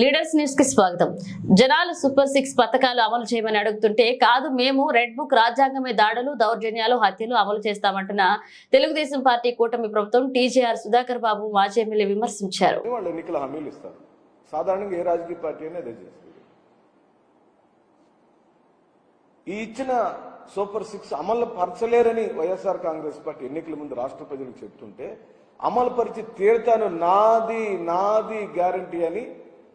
Leaders న్యూస్కి స్వాగతం. జనాలు సూపర్ సిక్స్ పథకాలు అమలు చేయమని అడుగుతుంటే కాదు మేము రెడ్ బుక్ రాజ్యాంగమే దాడులు దౌర్జన్యాలు హత్యలు అమలు చేస్తామంటున్న తెలుగుదేశం పార్టీ కూటమి ప్రభుత్వం టీజేఆర్ సుధాకర్ బాబు మాజీ ఎమ్మెల్యే విమర్శించారు. వాళ్ళు ఎన్నికల హామీలు ఇస్తారు? సాధారణంగా ఏ రాజకీయ పార్టీ అయినా అదే చేస్తుంది. ఈ ఇచ్చిన సూపర్ సిక్స్ అమలు పరచలేరని వైఎస్ఆర్ కాంగ్రెస్ పార్టీ ఎన్నికల ముందు రాష్ట్ర ప్రజలకు చెప్తుంటే అమలు పరిచి తీరుతాను నాది నాది గ్యారంటీ అని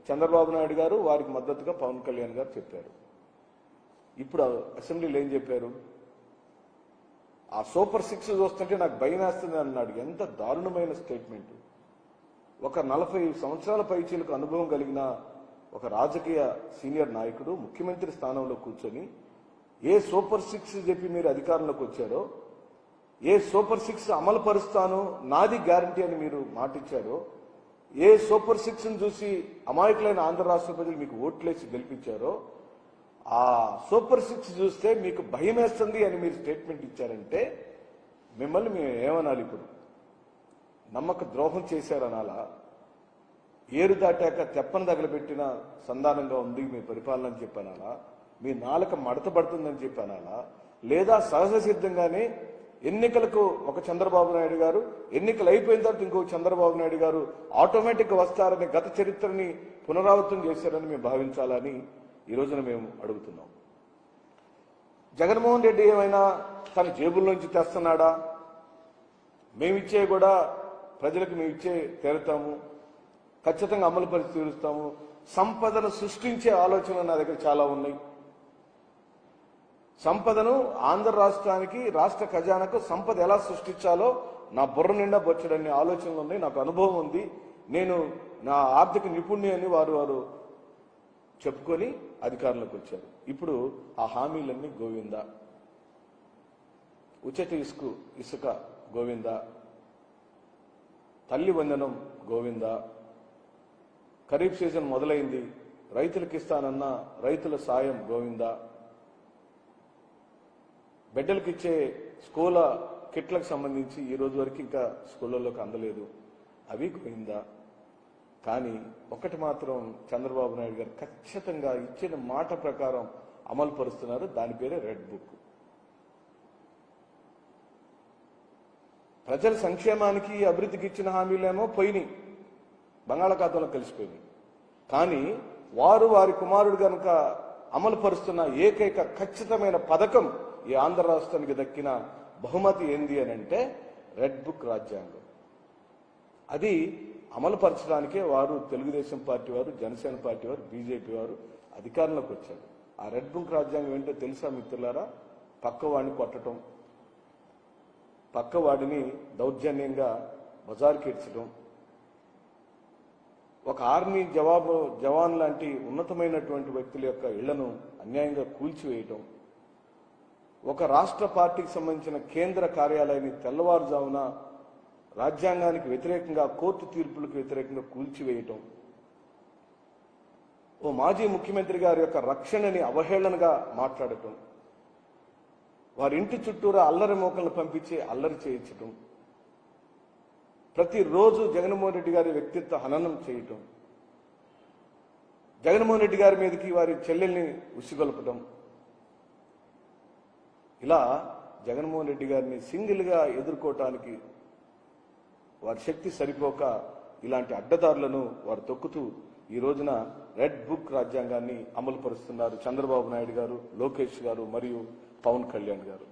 చంద్రబాబు నాయుడు గారు వారికి మద్దతుగా పవన్ కళ్యాణ్ గారు చెప్పారు. ఇప్పుడు అసెంబ్లీలో ఏం చెప్పారు? ఆ సూపర్ సిక్స్ చూస్తుంటే నాకు భయం వేస్తుంది అన్నాడు. ఎంత దారుణమైన స్టేట్మెంట్. ఒక నలభై సంవత్సరాల పైచీలకు అనుభవం కలిగిన ఒక రాజకీయ సీనియర్ నాయకుడు ముఖ్యమంత్రి స్థానంలో కూర్చొని ఏ సూపర్ సిక్స్ చెప్పి మీరు అధికారంలోకి వచ్చారో ఏ సూపర్ సిక్స్ అమలు పరుస్తాను నాది గ్యారంటీ అని మీరు మాటిచ్చారో ఏ సూపర్ సిక్స్ చూసి అమాయకులైన ఆంధ్ర రాష్ట్ర ప్రజలు మీకు ఓట్లేసి గెలిపించారో ఆ సూపర్ సిక్స్ చూస్తే మీకు భయం వేస్తుంది అని మీరు స్టేట్మెంట్ ఇచ్చారంటే మిమ్మల్ని మేము ఏమనాలి ఇప్పుడు? నమ్మక ద్రోహం చేశారనాలా? ఏరు దాటాక తెప్పను తగలబెట్టిన సంధానంగా ఉంది మీ పరిపాలన అని చెప్పనాలా? మీ నాలుక మడత పడుతుందని చెప్పనాలా? లేదా సహజ సిద్ధంగానే ఎన్నికలకు ఒక చంద్రబాబు నాయుడు గారు ఎన్నికలు అయిపోయిన తర్వాత ఇంకో చంద్రబాబు నాయుడు గారు ఆటోమేటిక్ వస్తారని గత చరిత్రని పునరావృతం చేశారని మేము భావించాలని ఈ రోజున మేము అడుగుతున్నాం. జగన్మోహన్ రెడ్డి ఏమైనా తన జేబుల్లోంచి తెస్తున్నాడా? మేమిచ్చే కూడా ప్రజలకు మేము ఇచ్చే తీరుతాము. ఖచ్చితంగా అమలు పరిచి తీరుస్తాము. సంపదను సృష్టించే ఆలోచనలు నా దగ్గర చాలా ఉన్నాయి. సంపదను ఆంధ్ర రాష్ట్రానికి రాష్ట్ర ఖజానాకు సంపద ఎలా సృష్టించాలో నా బుర్ర నిండా బొచ్చడని ఆలోచనలు ఉన్నాయి నాకు అనుభవం ఉంది. నేను నా ఆర్థిక నిపుణ్ణి అని వారు వారు చెప్పుకొని అధికారంలోకి వచ్చారు. ఇప్పుడు ఆ హామీలన్నీ గోవిందా. ఉచిత ఇసుకు ఇసుక గోవింద. తల్లి వందనం గోవింద. ఖరీఫ్ సీజన్ మొదలైంది. రైతులకు ఇస్తానన్న రైతుల సాయం గోవిందా. బిడ్డలకు ఇచ్చే స్కూల కిట్లకు సంబంధించి ఈ రోజు వరకు ఇంకా స్కూళ్ళలోకి అందలేదు. అవి పోయిందా? కానీ ఒకటి మాత్రం చంద్రబాబు నాయుడు గారు ఖచ్చితంగా ఇచ్చిన మాట ప్రకారం అమలు పరుస్తున్నారు. దాని పేరే రెడ్ బుక్. ప్రజల సంక్షేమానికి అభివృద్ధికి ఇచ్చిన హామీలేమో పోయినాయి. బంగాళాఖాతంలో కలిసిపోయినాయి. కానీ వారు వారి కుమారుడు కనుక అమలు పరుస్తున్న ఏకైక ఖచ్చితమైన పథకం ఈ ఆంధ్ర రాష్ట్రానికి దక్కిన బహుమతి ఏంది అని అంటే రెడ్ బుక్ రాజ్యాంగం. అది అమలు పరచడానికే వారు తెలుగుదేశం పార్టీ వారు జనసేన పార్టీ వారు బీజేపీ వారు అధికారంలోకి వచ్చారు. ఆ రెడ్ బుక్ రాజ్యాంగం ఏంటో తెలుసా మిత్రులారా? పక్కవాడిని కొట్టడం పక్కవాడిని దౌర్జన్యంగా బజార్కి ఇడ్చడం ఒక ఆర్మీ జవాబు జవాన్ లాంటి ఉన్నతమైనటువంటి వ్యక్తుల యొక్క ఇళ్ళను అన్యాయంగా కూల్చివేయటం ఒక రాష్ట్ర పార్టీకి సంబంధించిన కేంద్ర కార్యాలయాన్ని తెల్లవారుజామున రాజ్యాంగానికి వ్యతిరేకంగా కోర్టు తీర్పులకు వ్యతిరేకంగా కూల్చివేయటం. ఓ మాజీ ముఖ్యమంత్రి గారి యొక్క రక్షణని అవహేళనగా మాట్లాడటం. వారి ఇంటి చుట్టూరా అల్లరి మోకలను పంపించి అల్లరి చేయించటం. ప్రతిరోజు జగన్మోహన్ రెడ్డి గారి వ్యక్తిత్వ హననం చేయటం. జగన్మోహన్ రెడ్డి గారి మీదకి వారి చెల్లెల్ని ఉసిగొల్పటం. ఇలా జగన్మోహన్ రెడ్డి గారిని సింగిల్గా ఎదుర్కోవటానికి వారి శక్తి సరిపోక ఇలాంటి అడ్డదారులను వారు తొక్కుతూ ఈ రోజున రెడ్ బుక్ రాజ్యాంగాన్ని అమలు పరుస్తున్నారు చంద్రబాబు నాయుడు గారు లోకేష్ గారు మరియు పవన్ కళ్యాణ్ గారు.